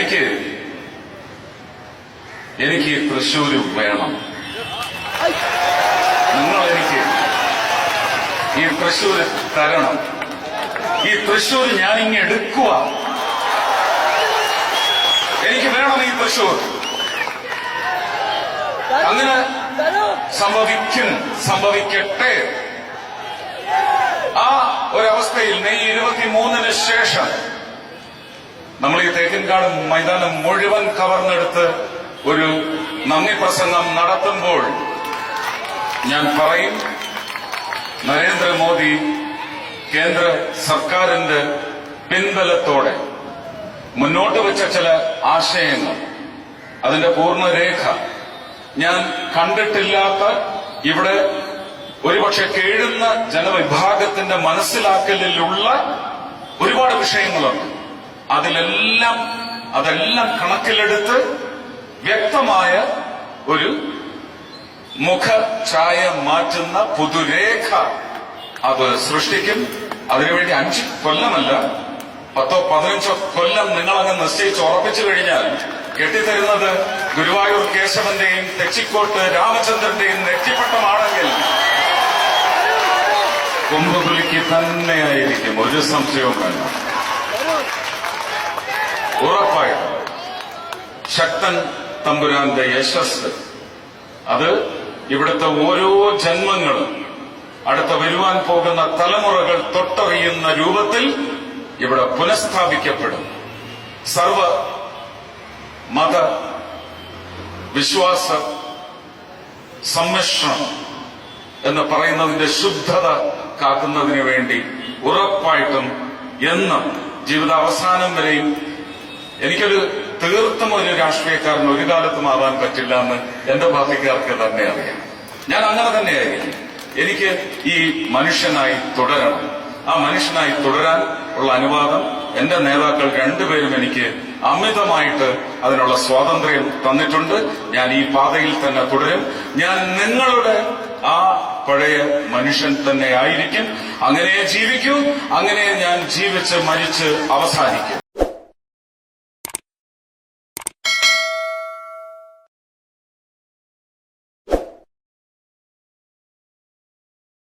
എനിക്ക് എനിക്ക് തൃശ്ശൂരും വേണം. നിങ്ങൾ എനിക്ക് ഈ തൃശ്ശൂര് തരണം. ഈ തൃശ്ശൂർ ഞാൻ ഇങ്ങ് എടുക്കുക എനിക്ക് വേണം ഈ തൃശ്ശൂർ. അങ്ങനെ സംഭവിക്കും സംഭവിക്കട്ടെ. ആ ഒരവസ്ഥയിൽ മെയ് ഇരുപത്തിമൂന്നിന് ശേഷം നമ്മൾ ഈ തേക്കിൻകാട് മൈതാനം മുഴുവൻ കവർന്നെടുത്ത് ഒരു നന്ദി പ്രസംഗം നടത്തുമ്പോൾ ഞാൻ പറയും നരേന്ദ്രമോദി കേന്ദ്ര സർക്കാരിന്റെ പിൻബലത്തോടെ മുന്നോട്ട് വെച്ച ചില ആശയങ്ങൾ അതിന്റെ പൂർണരേഖ ഞാൻ കണ്ടിട്ടില്ലാത്ത ഇവിടെ ഒരുപക്ഷെ കേഴുന്ന ജനവിഭാഗത്തിന്റെ മനസ്സിലാക്കലിലുള്ള ഒരുപാട് വിഷയങ്ങളുണ്ട്. അതിലെല്ലാം അതെല്ലാം കണക്കിലെടുത്ത് വ്യക്തമായ ഒരു മുഖ ഛായ മാറ്റുന്ന പുതുരേഖ അത് സൃഷ്ടിക്കും. അതിനുവേണ്ടി അഞ്ച് കൊല്ലമല്ല പത്തോ പതിനഞ്ചോ കൊല്ലം നിങ്ങളങ്ങ് നിശ്ചയിച്ച് ഉറപ്പിച്ചു കഴിഞ്ഞാൽ കെട്ടിത്തരുന്നത് ഗുരുവായൂർ കേശവന്റെയും തെച്ചിക്കോട്ട് രാമചന്ദ്രന്റെയും നെറ്റിപ്പട്ടമാണെങ്കിൽ കുംഭപുലിക്ക് തന്നെയായിരിക്കും ഒരു സംശയവും വേണ്ട ഉറപ്പായിട്ടും ശക്തൻ തമ്പുരാന്റെ യശസ്. അത് ഇവിടുത്തെ ഓരോ ജന്മങ്ങളും അടുത്ത വരുവാൻ പോകുന്ന തലമുറകൾ തൊട്ടറിയുന്ന രൂപത്തിൽ ഇവിടെ പുനഃസ്ഥാപിക്കപ്പെടും. സർവ മത വിശ്വാസ സമ്മിശ്രണം എന്ന് പറയുന്നതിന്റെ ശുദ്ധത കാക്കുന്നതിന് വേണ്ടി ഉറപ്പായിട്ടും എന്നും ജീവിത അവസാനം വരെയും എനിക്കൊരു തീർത്തും ഒരു രാഷ്ട്രീയക്കാരന് ഒരു കാലത്തും ആവാൻ പറ്റില്ല എന്ന് എന്റെ പാർട്ടിക്കാർക്ക് തന്നെ അറിയാം. ഞാൻ അങ്ങനെ തന്നെയായിരിക്കും എനിക്ക് ഈ മനുഷ്യനായി തുടരണം. ആ മനുഷ്യനായി തുടരാൻ ഉള്ള അനുവാദം എന്റെ നേതാക്കൾ രണ്ടുപേരും എനിക്ക് അമിതമായിട്ട് അതിനുള്ള സ്വാതന്ത്ര്യം തന്നിട്ടുണ്ട്. ഞാൻ ഈ പാതയിൽ തന്നെ തുടരും. ഞാൻ നിങ്ങളുടെ ആ പഴയ മനുഷ്യൻ തന്നെ ആയിരിക്കും. അങ്ങനെ ജീവിക്കൂ. അങ്ങനെ ഞാൻ ജീവിച്ച് മരിച്ച് അവസാനിക്കും.